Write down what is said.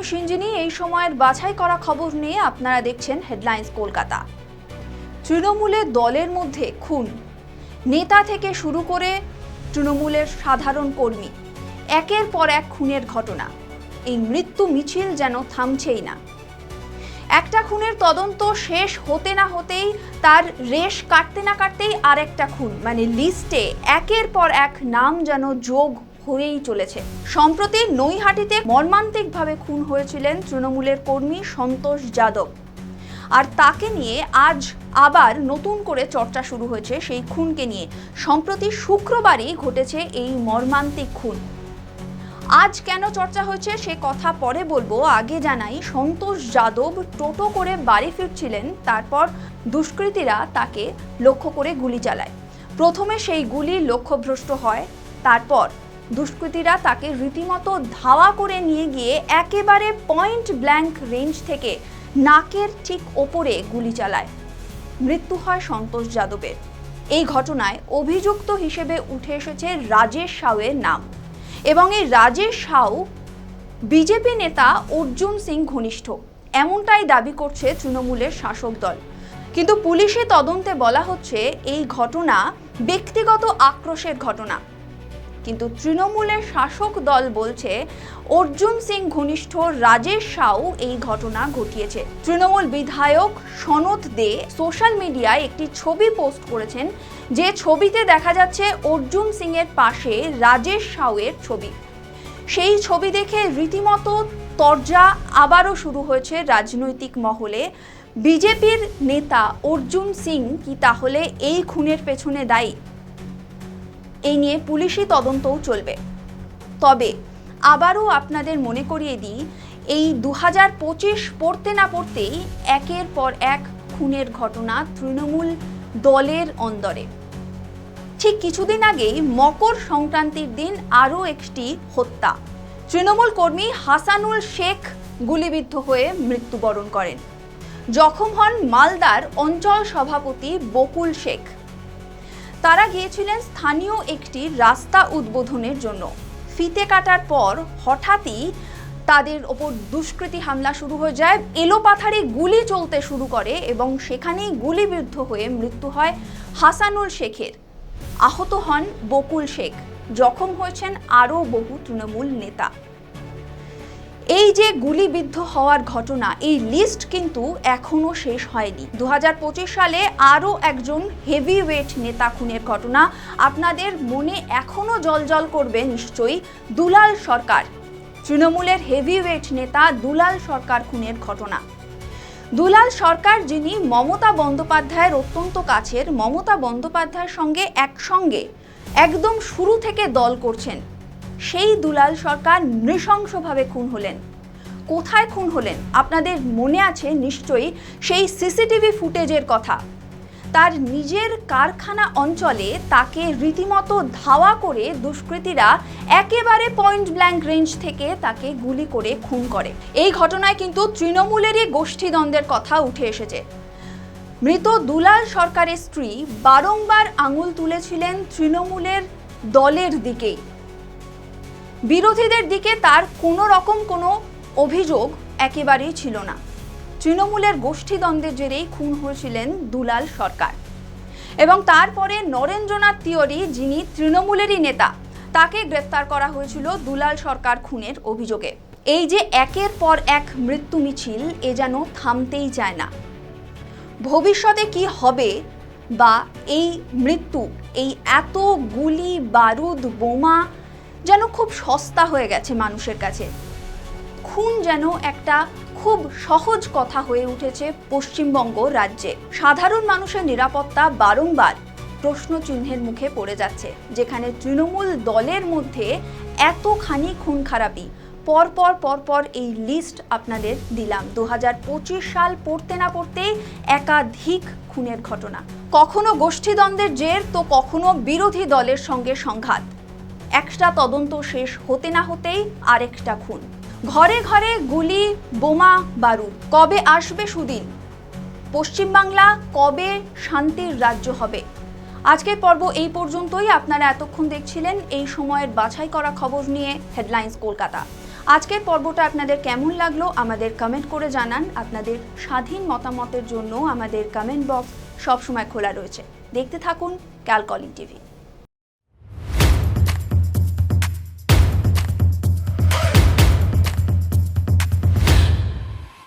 আমি সিঞ্জিনী এই সময়ের বাছাই করা খবর নিয়ে আপনারা দেখছেন হেডলাইন্স কলকাতা। তৃণমূলের দলের মধ্যে খুন। নেতা থেকে শুরু করে তৃণমূলের সাধারণ কর্মী। একের পর এক খুনের ঘটনা। এই মৃত্যু মিছিল যেন থামছেই না। একটা খুনের তদন্ত শেষ হতে না হতেই তার রেশ কাটতে না কাটতেই আরেকটা খুন। মানে লিস্টে একের পর এক নাম যেন যোগ হয়েই চলেছে। সম্প্রতি নৈহাটিতে মর্মান্তিকভাবে খুন হয়েছিলেন তৃণমূলের কর্মী সন্তোষ যাদব। আর তাকে নিয়ে আজ আবার নতুন করে চর্চা শুরু হয়েছে সেই খুনকে নিয়ে। সম্প্রতি শুক্রবারই ঘটেছে এই মর্মান্তিক খুন। আজ কেন চর্চা হয়েছে সে কথা পরে বলব। আগে জানাই, সন্তোষ যাদব টোটো করে বাড়ি ফিরছিলেন, তারপর দুষ্কৃতীরা তাকে লক্ষ্য করে গুলি চালায়। প্রথমে সেই গুলি লক্ষ্যভ্রষ্ট হয়, তারপর দুষ্কৃতীরা তাকে রীতিমতো ধাওয়া করে নিয়ে গিয়ে একেবারে পয়েন্ট ব্ল্যাঙ্ক রেঞ্জ থেকে নাকের ঠিক ওপরে গুলি চালায়। মৃত্যু হয় সন্তোষ যাদবের। এই ঘটনায় অভিযুক্ত হিসেবে উঠে এসেছে রাজেশ সাউয়ের নাম এবং এই রাজেশ সাউ বিজেপি নেতা অর্জুন সিং ঘনিষ্ঠ। এমনটাই দাবি করছে তৃণমূলের শাসক দল। কিন্তু পুলিশি তদন্তে বলা হচ্ছে এই ঘটনা ব্যক্তিগত আক্রোশের ঘটনা। কিন্তু তৃণমূলের শাসক দল বলছে, অর্জুন সিং ঘনিষ্ঠ রাজেশ সাউ এই ঘটনা ঘটিয়েছে। তৃণমূল বিধায়ক সনদ দে সোশ্যাল মিডিয়ায় একটি ছবি পোস্ট করেছেন, যে ছবিতে দেখা যাচ্ছে অর্জুন সিং এর পাশে রাজেশ সাউয়ের ছবি। সেই ছবি দেখে রীতিমতো তরজা আবারও শুরু হয়েছে রাজনৈতিক মহলে। বিজেপির নেতা অর্জুন সিং কি তাহলে এই খুনের পেছনে দায়ী? এই নিয়ে পুলিশি তদন্তও চলবে। তবে আবারও আপনাদের মনে করিয়ে দিই, এই দু হাজার পঁচিশ পড়তে না পড়তেই একের পর এক খুনের ঘটনা তৃণমূল দলের অন্দরে। ঠিক কিছুদিন আগেই মকর সংক্রান্তির দিন আরও একটি হত্যা। তৃণমূল কর্মী হাসানুল শেখ গুলিবিদ্ধ হয়ে মৃত্যুবরণ করেন। জখম হন মালদার অঞ্চল সভাপতি বকুল শেখ। তারা গিয়েছিলেন স্থানীয় একটি রাস্তা উদ্বোধনের জন্য। ফিতে কাটার পর হঠাৎই তাদের ওপর দুষ্কৃতী হামলা শুরু হয়ে যায়। এলোপাথারি গুলি চলতে শুরু করে এবং সেখানেই গুলিবিদ্ধ হয়ে মৃত্যু হয় হাসানুল শেখের। আহত হন বকুল শেখ। জখম হয়েছেন আরও বহু তৃণমূল নেতা। এই যে গুলিবিদ্ধ হওয়ার ঘটনা, এই লিস্ট কিন্তু এখনও শেষ হয়নি। দু হাজার পঁচিশ সালে আরও একজন হেভি ওয়েট নেতা খুনের ঘটনা, আপনাদের মনে এখনও জলজল করবে নিশ্চয়ই, দুলাল সরকার। তৃণমূলের হেভি ওয়েট নেতা দুলাল সরকার খুনের ঘটনা। দুলাল সরকার যিনি মমতা বন্দ্যোপাধ্যায়ের অত্যন্ত কাছের, মমতা বন্দ্যোপাধ্যায়ের সঙ্গে একসঙ্গে একদম শুরু থেকে দল করছেন। সেই দুলাল সরকার নৃশংসভাবে খুন হলেন। কোথায় খুন হলেন? আপনাদের মনে আছে নিশ্চয়ই সেই সিসিটিভি ফুটেজের কথা। তার নিজের কারখানা অঞ্চলে তাকে রীতিমতো ধাওয়া করে দুষ্কৃতীরা একেবারে পয়েন্ট ব্ল্যাঙ্ক রেঞ্জ থেকে তাকে গুলি করে খুন করে। এই ঘটনায় কিন্তু তৃণমূলেরই গোষ্ঠীদ্বন্দ্বের কথা উঠে এসেছে। মৃত দুলাল সরকারের স্ত্রী বারংবার আঙুল তুলেছিলেন তৃণমূলের দলের দিকেই। বিরোধীদের দিকে তার কোনো রকম কোনো অভিযোগ একেবারেই ছিল না। তৃণমূলের গোষ্ঠীদ্বন্দ্বের জেরেই খুন হয়েছিলেন দুলাল সরকার। এবং তারপরে নরেন্দ্রনাথ তিওয়ারি, যিনি তৃণমূলেরই নেতা, তাকে গ্রেপ্তার করা হয়েছিল দুলাল সরকার খুনের অভিযোগে। এই যে একের পর এক মৃত্যু মিছিল, এ যেন থামতেই চায় না। ভবিষ্যতে কি হবে বা এই মৃত্যু, এই এত গুলি, বারুদ, বোমা যেন খুব সস্তা হয়ে গেছে মানুষের কাছে। খুন যেন একটা খুব সহজ কথা হয়ে উঠেছে পশ্চিমবঙ্গ রাজ্যে। সাধারণ মানুষের নিরাপত্তা বারংবার প্রশ্নচিহ্নের মুখে পড়ে যাচ্ছে, যেখানে তৃণমূল দলের মধ্যে এতখানি খুন খারাপি পরপর পরপর এই লিস্ট আপনাদের দিলাম। দু হাজার পঁচিশ সাল পড়তে না পড়তেই একাধিক খুনের ঘটনা। কখনো গোষ্ঠীদ্বন্দ্বের জের, তো কখনো বিরোধী দলের সঙ্গে সংঘাত। একটা তদন্ত শেষ হতে না হতেই আরেকটা খুন। ঘরে ঘরে গুলি, বোমা বারুদ কবে আসবে সুদিন? পশ্চিমবাংলা কবে শান্তির রাজ্য হবে? আজকের পর্ব এই পর্যন্তই। আপনারা এতক্ষণ দেখছিলেন এই সময়ের বাছাই করা খবর নিয়ে হেডলাইন্স কলকাতা। আজকের পর্বটা আপনাদের কেমন লাগল আমাদের কমেন্ট করে জানান। আপনাদের স্বাধীন মতামতের জন্য আমাদের কমেন্ট বক্স সবসময় খোলা রয়েছে। দেখতে থাকুন ক্যালকলিং টিভি